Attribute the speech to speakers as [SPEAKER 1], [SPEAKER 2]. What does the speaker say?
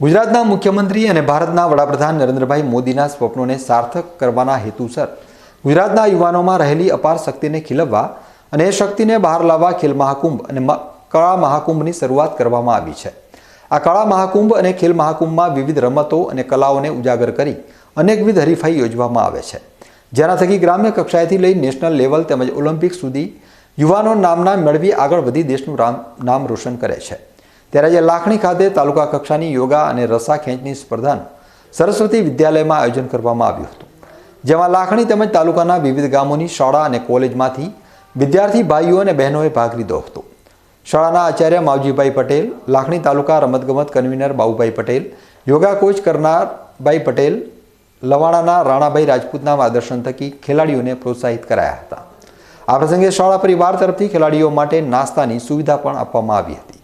[SPEAKER 1] ગુજરાતના મુખ્યમંત્રી અને ભારતના વડાપ્રધાન નરેન્દ્રભાઈ મોદીના સ્વપ્નોને સાર્થક કરવાના હેતુસર ગુજરાતના યુવાનોમાં રહેલી અપાર શક્તિને ખીલવવા અને એ શક્તિને બહાર લાવવા ખેલ મહાકુંભ અને કળા મહાકુંભની શરૂઆત કરવામાં આવી છે. આ કળા મહાકુંભ અને ખેલ મહાકુંભમાં વિવિધ રમતો અને કલાઓને ઉજાગર કરી અનેકવિધ હરીફાઈ યોજવામાં આવે છે. જેના થકી ગ્રામ્ય કક્ષાએથી લઈ નેશનલ લેવલ તેમજ ઓલિમ્પિક સુધી યુવાનો નામના મેળવી આગળ વધી દેશનું નામ રોશન કરે છે. ત્યારે આજે લાખણી ખાતે તાલુકા કક્ષાની યોગા અને રસા ખેંચની સ્પર્ધાનું સરસ્વતી વિદ્યાલયમાં આયોજન કરવામાં આવ્યું હતું. જેમાં લાખણી તેમજ તાલુકાના વિવિધ ગામોની શાળા અને કોલેજમાંથી વિદ્યાર્થી ભાઈઓ અને બહેનોએ ભાગ લીધો હતો. શાળાના આચાર્ય માવજીભાઈ પટેલ, લાખણી તાલુકા રમતગમત convener Babubhai Patel, yoga coach Karnarbhai Patel, લવાણાના Ranabhai રાજપૂતના માર્ગદર્શન થકી ખેલાડીઓને પ્રોત્સાહિત કરાયા હતા. આ પ્રસંગે શાળા પરિવાર તરફથી ખેલાડીઓ માટે નાસ્તાની સુવિધા પણ આપવામાં આવી હતી.